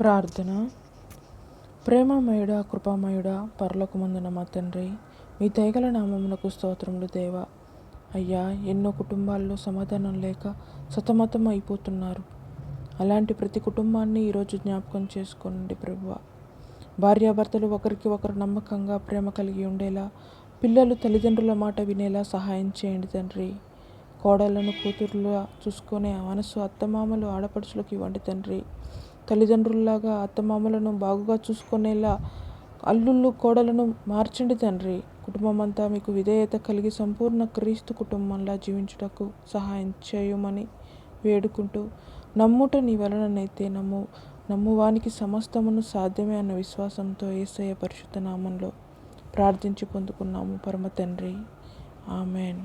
ప్రార్థన. ప్రేమమయుడా కృపామయుడా పరలోకమందున మా తండ్రి మీ దయగల నామమునకు స్తోత్రములు దేవ. అయ్యా ఎన్నో కుటుంబాల్లో సమాధానం లేక సతమతం అయిపోతున్నారు. అలాంటి ప్రతి కుటుంబాన్ని ఈరోజు జ్ఞాపకం చేసుకోండి ప్రభువ. భార్యాభర్తలు ఒకరికి ఒకరు నమ్మకంగా ప్రేమ కలిగి ఉండేలా పిల్లలు తల్లిదండ్రుల మాట వినేలా సహాయం చేయండి తండ్రి. కోడళ్ళను కూతురులా చూసుకునే మనసు అత్తమామలు ఆడపడుచులకు ఇవ్వండి తండ్రి. తల్లిదండ్రుల్లాగా అత్తమామలను బాగుగా చూసుకునేలా అల్లుళ్ళు కోడలను మార్చండి తండ్రి. కుటుంబం అంతా మీకు విధేయత కలిగి సంపూర్ణ క్రీస్తు కుటుంబంలా జీవించుటకు సహాయం చేయమని వేడుకుంటూ నమ్ముట నీ వలననైతే నమ్ము నమ్మువానికి సమస్తమును సాధ్యమే అన్న విశ్వాసంతో ఏసయ్య పరిశుద్ధ నామంలో ప్రార్థించి పొందుకున్నాము పరమ తండ్రి. ఆమెన్.